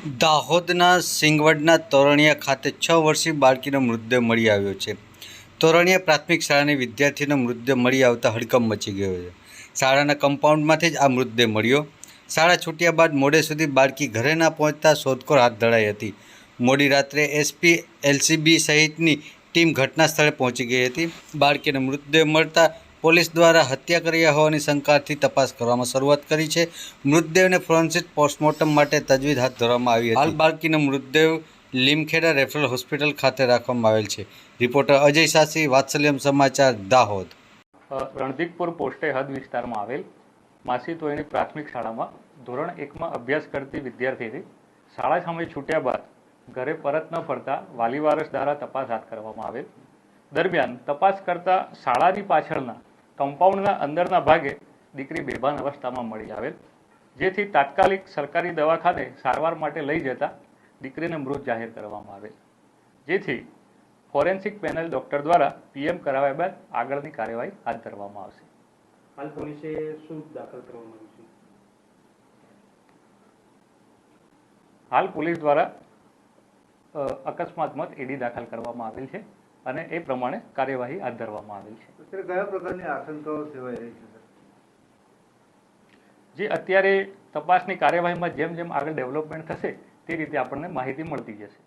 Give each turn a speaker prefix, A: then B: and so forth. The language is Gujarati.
A: દાહોદના સિંગવડના તોરણિયા ખાતે છ વર્ષીય બાળકીનો મૃતદેહ મળી આવ્યો છે. તોરણિયા પ્રાથમિક શાળાની વિદ્યાર્થીનો મૃતદેહ મળી આવતા હડકંપ મચી ગયો છે. શાળાના કમ્પાઉન્ડમાંથી જ આ મૃતદેહ મળ્યો. શાળા છૂટ્યા બાદ મોડે સુધી બાળકી ઘરે ના પહોંચતા શોધખોળ હાથ ધરાઈ હતી. મોડી રાત્રે એસપી, એલસીબી સહિતની ટીમ ઘટના સ્થળે પહોંચી ગઈ હતી. બાળકીનો મૃતદેહ મળતા પોલીસ દ્વારા હત્યા કર્યા હોવાની શંકાથી તપાસ કરવામાં શરૂઆત કરી છે. મૃતદેહને ફોરેન્સિક પોસ્ટમોર્ટમ માટે તજવીજ હાથ ધરવામાં આવી હાલ બાળકીનો મૃતદેહ લીમખેડા રેફરલ હોસ્પિટલ ખાતે રાખવામાં આવેલ છે. રિપોર્ટર અજય સાસી, વાત્સલ્યમ સમાચાર, દાહોદ.
B: રણધીકપુર પોસ્ટે હદ વિસ્તારમાં આવેલ માસી તોયની પ્રાથમિક શાળામાં ધોરણ એકમાં અભ્યાસ કરતી વિદ્યાર્થીની શાળા સામે છૂટ્યા બાદ ઘરે પરત ન ફરતા વાલી વારસ દ્વારા તપાસ હાથ કરવામાં આવેલ. દરમિયાન તપાસ કરતા શાળાની પાછળના કમ્પાઉન્ડના અંદરના ભાગે દીકરી બેભાન અવસ્થામાં મળી આવેલ. જેથી તાત્કાલિક સરકારી દવાખાને સારવાર માટે લઈ જતા દીકરીને મૃત જાહેર કરવામાં આવેલ. જેથી ફોરેન્સિક પેનલ ડોક્ટર દ્વારા પીએમ કરાવ્યા બાદ આગળની કાર્યવાહી હાથ ધરવામાં આવશે.
C: હાલ પોલીસે શું દાખલ કરવામાં આવ્યું છે?
B: હાલ પોલીસ દ્વારા અકસ્માત મત એડી દાખલ કરવામાં આવેલ છે. અને એ પ્રમાણે કાર્યવાહી હાથ ધરવામાં આવેલ છે.
C: અત્યારે કયા પ્રકારની આશંકાઓ સેવાઈ રહી છે
B: જે અત્યારે તપાસની કાર્યવાહીમાં જેમ જેમ આગળ ડેવલપમેન્ટ થશે તે રીતે આપણને માહિતી મળતી જશે.